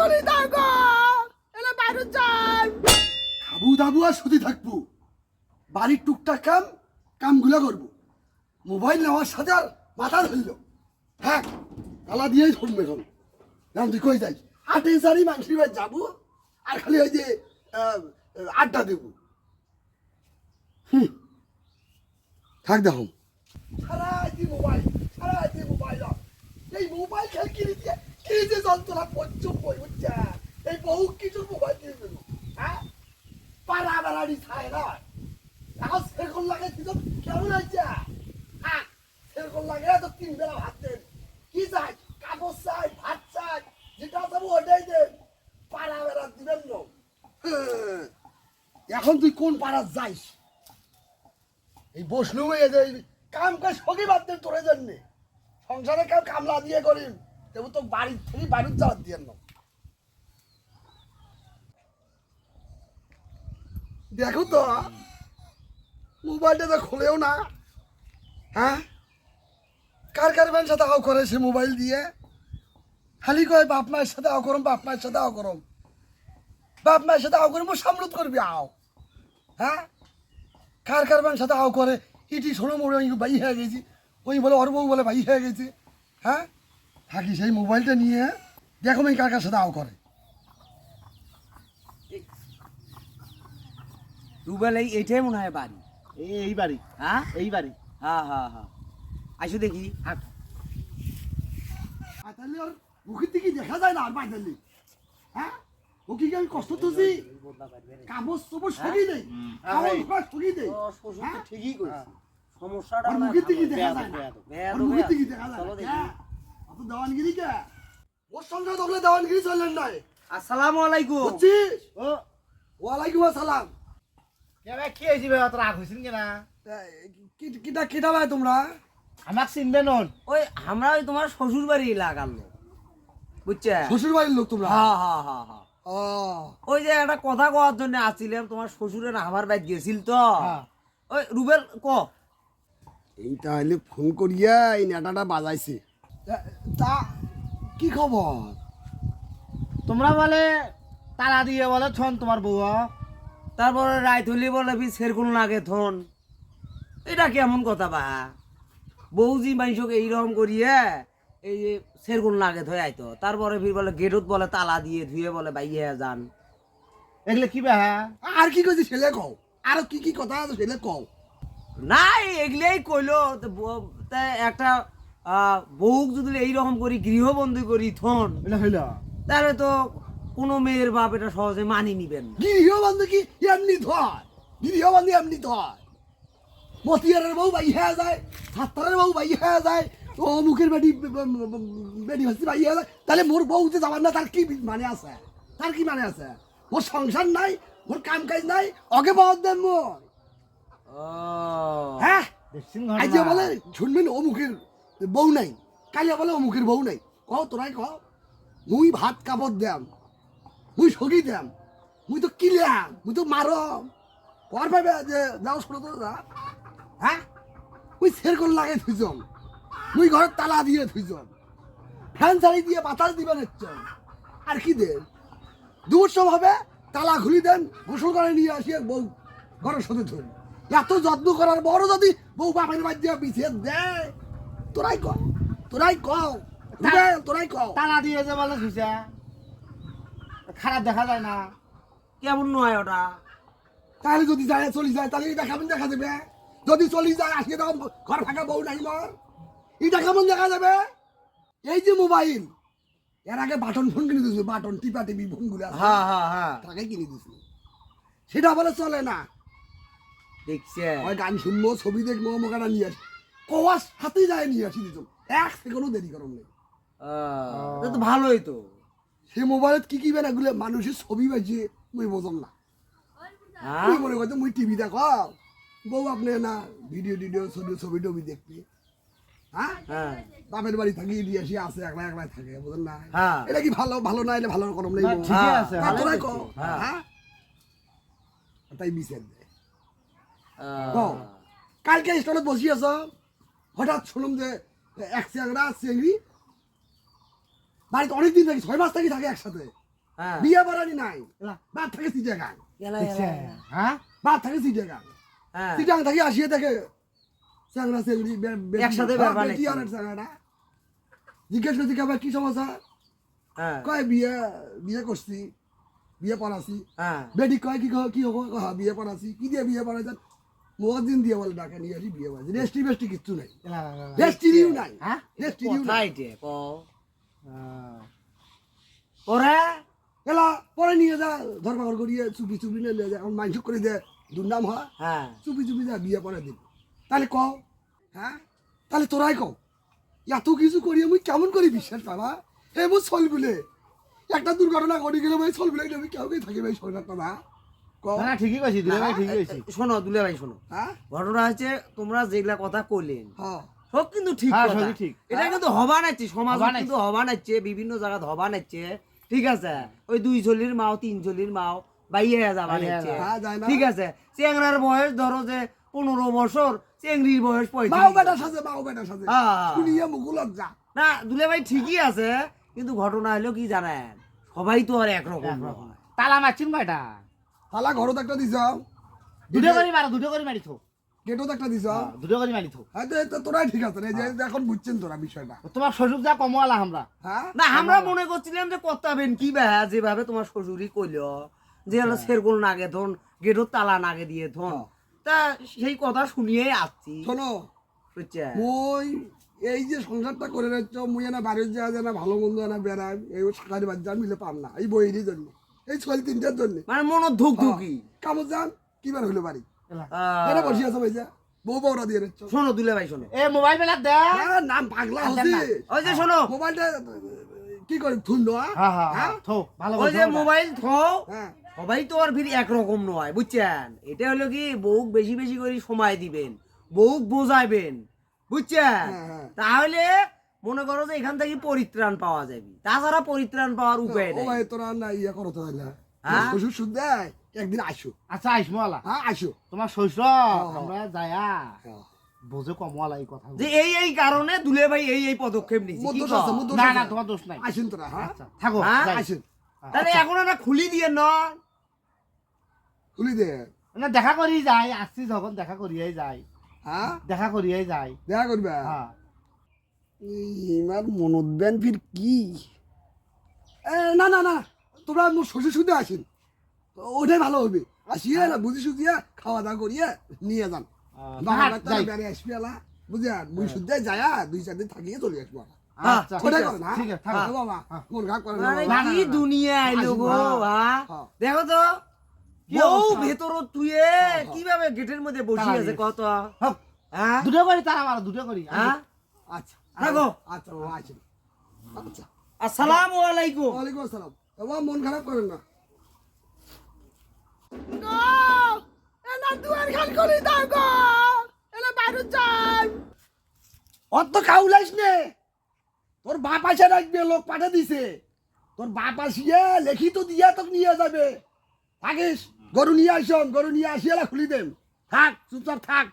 এখনই দাও এলে বাইরে যান খাবু দাবু আর শুধু থাকব। বাড়ির টুকটাক কাম কামগুলো করব। মোবাইল নেওয়ার সাথে আর মাথা ধরল। হ্যাঁ তালা দিয়েই শুনবে এখন। জান তুই কই যাই? আটে সারি মাংসের বাড়ি যাব আর খালি ওই যে আড্ডা দেবো। হুম। থাক দেখো। সারাদিন মোবাইল সারাদিন মোবাইল। এই মোবাইল খেল কিনে দিয়ে কি যে যন্ত্রণা পঞ্চম বই হচ্ছে এই বহু কিছু মোবাইল দিয়ে দিল হ্যাঁ পাড়া বেড়াড়ি ছায় না এখন সেরকম লাগে দিল কেমন হয়েছে হ্যাঁ সেরকম লাগে তো তিন বেলা ভাত দেন কি চাই কাগজ চাই ভাত চাই যেটা যাব ওটাই দেন পাড়া বেড়া দিবেন না। এখন তুই কোন পাড়া যাইস এই বসলু এই যে কাম কাজ সবই বাদ দেন তোর জন্যে সংসারে কাম কামলা দিয়ে করিম তবু তো বাড়ি থেকে বাড়ির যাওয়ার দিয়ে না দেখো তো, মোবাইলটা তো খুলেও না। হ্যাঁ? কার কার ব্যান সাথে আও করে সে মোবাইল দিয়ে? খালি কয়, বাপ মায়ের সাথে আও করম, বাপ মায়ের সাথে আও করম। বাপ মায়ের সাথে আও করম সামরত করবি, আও। হ্যাঁ? কার কার ব্যান সাথে আও করে? ইটি শোনো, মোড়ে বাই হয়ে গেছি। ওই বলে, ওর বলে বাই হয়ে গেছে। হ্যাঁ? থাকি সেই মোবাইলটা নিয়ে দেখো আমি কার কার সাথে আও করে রুবেল এই এইটাই মনে হয় বাড়ি। এই এই বাড়ি। হ্যাঁ? এই বাড়ি। হ্যাঁ হ্যাঁ হ্যাঁ। আসো দেখি। হাট। তাহলে ওর মুখের দিকে দেখা যায় না আর বাইদালি হ্যাঁ? ও কি আমি কষ্ট তুলছি কাগজ খাওয়ার খরচ সবই নেই হ্যাঁ? ঠিকই কইছে। সমস্যাটা মুখের দিকে দেখা যায় না। মুখের দিকে দেখা যায় না। হ্যাঁ? দেওয়ানগিরি কে? ওর সঙ্গে দেওয়ানগিরি চললেন নাই। আসসালামু আলাইকুম। বুঝছিস? ও। ওয়ালাইকুম আসসালাম। কি রাগ হয়েছিল কেনা? কিটা কিটা ভাই তোমরা? আমাক চিনবে নন? ওই আমরা ওই তোমার শ্বশুর বাড়ি লাগাল বুঝছে? শ্বশুর বাড়ির লোক তোমরা? হ্যাঁ হ্যাঁ হ্যাঁ হ্যাঁ। ও। ওই যে একটা কথা কওয়ার জন্য আসছিলাম তোমার শ্বশুরের আমার বাড়ি গেছিল তো। হ্যাঁ। ওই রুবেল ক? এই তাহলে ফোন করিয়া এই নেটাটা বাজাইছে। তা- কি খবর? তোমরা বলে তালা দিয়ে বলে থন তোমার বউ তারপরে রায় হলি বলে ফি সেরকুল লাগে থন। এটা কেমন কথা বা? বৌজি মানুষকে এইরকম করিয়ে এই যে সেরকুল লাগে ধরে আইতো। তারপরে ফির বলে গেটত বলে তালা দিয়ে ধুয়ে বলে বাইয়ে যান। এগুলো কি বে? আর কি কইছি ছেলে কও? আর কি কি কথা আছে ছেলে কও? নাই এগুলাই কইলো তো একটা আহ, বউক যদি এইরকম করি গৃহবন্দী করি থন এটা হইল। তাহলে তো কোনো মেয়ের বাপ এটা সহজে মানি নিবেন গৃহবন্ধু কি? এমনি ধয় গৃহবন্ধু এমনি ধয় মতিয়ারের বউ বাই হয়ে যায় সাত্তারের বউ বাই হয়ে যায় ও মুখের বেটি বেটি ভাসি বাই হয়ে যায়। তাহলে মোর বউ যে যাবার না তার কি মানে আছে? তার কি মানে আছে? মোর সংসার নাই মোর কাম কাজ নাই অগে পাওয়ার দেন মোর। হ্যাঁ? আজ বলে শুনবেন ও মুখের বউ নাই। কালিয়া বলে ও মুখের বউ নাই। কও, তোরাই কও। মুই ভাত কাপড় দেম মুই সগি দেম মুই তো কিলাম, মুই তো মারম কর পাবে যে যাও ছোট তো যা। হ্যাঁ মুই সেরকম লাগে থুইছম মুই ঘরের তালা দিয়ে থুইছম ফ্যান চালি দিয়ে, বাতাস দিবেন হচ্ছেন আর কি দেন দুবছর হবে তালা খুলি দেন, গোসল করে নিয়ে আসি বউ ঘরের সাথে ধরি এত যত্ন করার বড় যদি বউ বাপের বাদ দিয়ে পিছিয়ে দেয়। তোরাই কও তোরাই রুবেল, তোরাই কও। তালা দিয়ে যে বলে খুঁজা খারাপ দেখা যায় না। কেমন নয় ওটা? তাহলে যদি যায় চলি যায় তাহলে এটা কেমন দেখা যাবে? যদি চলি যায় আজকে তখন ঘর ফাঁকা বউ নাই মর। এটা কেমন দেখা যাবে? এই যে মোবাইল এর আগে বাটন ফোন কিনে দিয়েছিল বাটন টিপা টিপি ফোনগুলো হ্যাঁ হ্যাঁ হ্যাঁ। তাকে কিনে দিয়েছিল। সেটা বলে চলে না। দেখছে। ওই গান শুনব ছবি দেখব মোকাটা নিয়ে আসি কওয়ার সাথে যায় নিয়ে আসি দিত এক সেকেন্ডও দেরি করম নেই। তো ভালোই তো। সে মোবাইলত কি কি বেন এগুলো মানুষের ছবি বাজিয়ে মুই বোঝম না। হ্যাঁ? মুই মনে করতো মুই টিভি দেখো বউ আপনি না ভিডিও টিডিও ছবি ছবি টবি দেখবি। হ্যাঁ? হ্যাঁ। বাপের বাড়ি থাকি দিয়ে আসি আছে একলা একলা থাকে বুঝলেন না? হ্যাঁ। এটা কি ভালো ভালো না এলে ভালো করম নেই। হ্যাঁ, আছে তোরাই হ্যাঁ। হ্যাঁ? তাই বিচার দে। আহ, কও। কালকে স্টলে বসি আছ হঠাৎ শুনুম যে এক চিংড়া চিংড়ি। বাড়িতে অনেক দিন থাকি ছয় মাস থাকি থাকে একসাথে। হ্যাঁ। বিয়ে বাড়ানি নাই। বাদ থাকে এলা। হ্যাঁ? বাদ থাকে চিটাগাং হ্যাঁ। চিটাং থেকে আসিয়ে দেখে চ্যাংরা চেংড়ি একসাথে হ্যাঁ, চ্যাংড়াটা। জিজ্ঞেস করছি কেবা কি সমস্যা? হ্যাঁ। কয় বিয়ে বিয়ে করছি। বিয়ে পড়াছি। হ্যাঁ। বেটি কয় কি কি হব? হ্যাঁ, বিয়ে পড়াছি। কি দিয়ে বিয়ে পড়াইছেন মুয়াজ্জিন দিয়ে বলে ডাকে নিয়ে আসি বিয়ে পড়াইছি রেস্টি বেস্টি কিচ্ছু নাই। রেস্টিরিও নাই। হ্যাঁ? রেস্টিরিও কথা নাই। ক? হ্যাঁ। পরে? এলা পরে নিয়ে যা ধরপাকড় করিয়ে চুপি চুপি নিয়ে যা। এখন মাইসুক করে দে দুর্নাম হয় হ্যাঁ। চুপি চুপি যা বিয়ে পড়াই দিন তাহলে কও হ্যাঁ? তাহলে তোরাই কও এত কিছু করিয়ে মুই কেমন করি বিশ্বাস পাবা? হে মোর চলগুলে একটা দুর্ঘটনা ঘটে গেলে মই চলগুলে আমি কাউকে থাকি ভাই সরকার পাবা না, না, ঠিকই কইছি দুলে ভাই ঠিকই কইছি। শোনো দুলে ভাই শোনো ঘটনা হচ্ছে তোমরা যেগুলা কথা কইলেন সব কিন্তু ঠিক কথা। এটা কিন্তু হবা নাইছে সমাজ কিন্তু হবা নাইছে বিভিন্ন জায়গাত হবা নাইছে। ঠিক আছে? ওই দুই চল্লির মাও তিন চল্লির মাও বাইয়ে যাবা নাইছে। হ্যাঁ। ঠিক আছে? চেংরার বয়স ধরো যে পনেরো বছর চেংড়ির বয়স মাও পঁয়ত্রিশ বেটা সাজে মাও বেটা সাজে। হ্যাঁ। শুনিয়ে মুকুলত যা না দুলে ভাই ঠিকই আছে কিন্তু ঘটনা হলো কি জানেন? সবাই তো আর একরকম। তালা মারছিন কয়টা? হালা ঘরত একটা দিছ। দুটো করে মারো দুটো করে মারি থো গেটত একটা দিছ। দুটো করে মারি থো হ্যাঁ তো এ তো তোরাই ঠিক আছে যে এখন বুঝছেন তোরা বিষয়টা? তোমার শ্বশুর যা কমওয়ালা আমরা না আমরা মনে করছিলাম যে করতাবেন কি বা যেভাবে তোমার শ্বশুরই কইল। যে হলো সেরগুল নাগে ধন গেটর তালা নাগে দিয়ে ধন। তা সেই কথা শুনিয়ে আসছি শোনো বুঝছে মই এই যে সংসারটা করে রাখছ মুই না বাড়ির যায় না ভালো মন্দ না বেড়াই এই সাকারি বাজার মিলে পাম না। এই বইয়েরই জন্য এই ছয় তিনটার জন্য। মানে মন ধুক ধুকি। কামত যান কিবার হইল বাড়ি এরা বসে আছে ভাই যা বউ বউরা দিয়ে শোনো দুলে ভাই শোনো। এ মোবাইল বেলা দে। নাম পাগলা হচ্ছে ওই যে শোনো। মোবাইলটা কি করে থুন হ্যাঁ হ্যাঁ হ্যাঁ থো ভালো ওই যে মোবাইল হ্যাঁ সবাই তো আর ফির একরকম নয় বুঝছেন এটা হলো কি বউক বেশি বেশি করে সময় দিবেন বউক বোঝাইবেন বুঝছেন। তাহলে মনে করো যে এখান থেকে পরিত্রাণ পাওয়া যাবে। তাছাড়া পরিত্রাণ পাওয়ার উপায় ও নেই। ভাই তোরা না ইয়ে করো তো তাহলে হ্যাঁ? শ্বশুর দেয় একদিন আচ্ছা আলা হ্যাঁ তোমার শ্বশুর হ্যাঁ। আমরা যায়া। হ্যাঁ। বোঝে কমওয়ালা এই কথা যে এই এই কারণে দুলে ভাই এই এই পদক্ষেপ নিয়েছে। না না তোমার দোষ নাই। আসেন তোরা আচ্ছা থাকো হ্যাঁ? তাহলে এখন না খুলি দিয়ে ন? খুলি দে। না দেখা করি যাই আসছি যখন দেখা করিয়াই যাই। হ্যাঁ? দেখা করিয়াই যাই। দেখা করবে? হ্যাঁ। ইমার মনোদ্যান ফির কি? না না না তোমরা মোর শ্বশুর শুধু আসেন। ওটাই ভালো হবে। আসিয়ে না বুঝি শুধিয়ে খাওয়া দাওয়া করিয়ে নিয়ে যান। যাই। বেড়ে আসবি এলা বুঝলেন মুই শুদ্ধে যায় দুই চার দিন থাকিয়ে চলে আসব হ্যাঁ। হ্যাঁ, হ্যাঁ। হ্যাঁ, হ্যাঁ? হ্যাঁ। দেখো তো ভেতর কীভাবে গেটের মধ্যে বসে আছে কত? হ্যাঁ। দুটো করি তারা দুটো করি হ্যাঁ? আচ্ছা। আচ্ছা বাবা আচ্ছা। আসসালামু আলাইকুম। ওয়ালাইকুম আসসালাম। বাবা মন খারাপ করেন না। অত নে। তোর বাপ আসে রাখবে লোক পাঠা দিছে। তোর বাপ আসিয়ে লেখি তো দিয়া তোকে নিয়ে যাবে। থাকিস গরু নিয়ে আসন গরু নিয়ে আসিয়ে খুলি দেন। থাক চুপচাপ থাক।